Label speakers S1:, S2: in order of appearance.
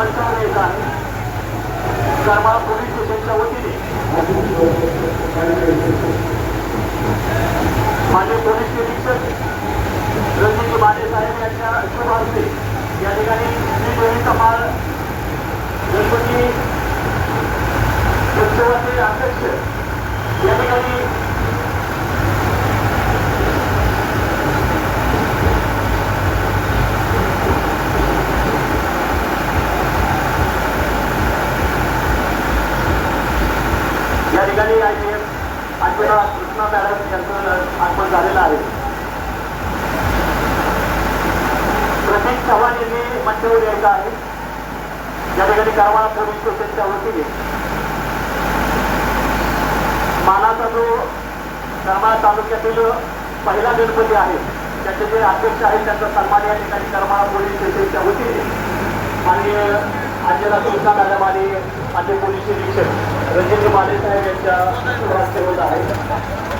S1: मंचावर येत आहे करमाळा पोलीस स्टेशनच्या वतीने. माझे पोलीस निरीक्षक रणजित माने साहेब यांच्या शुभ हस्ते या ठिकाणी श्री देवी कपाळ गणपती उत्सवाचे अध्यक्ष या ठिकाणी या ठिकाणी I P S Krishna madam यांचं आगमन झालेलं आहे. प्रतीक चव्हाण यांनी मंचावर यायचं आहे. या ठिकाणी करमाळा पोलीस स्टेशनच्या वतीने. मानाचा जो करमाळा तालुक्यातील पहिला गणपती आहे त्याचे जे अध्यक्ष आहेत त्यांचा सन्मान या ठिकाणी करमाळा पोलीस स्टेशनच्या वतीने. आणि अंजना कृष्णा मॅडम आणि अन्य पोलीस निरीक्षक रणजित माले साहेब यांच्या हस्ते होत आहे.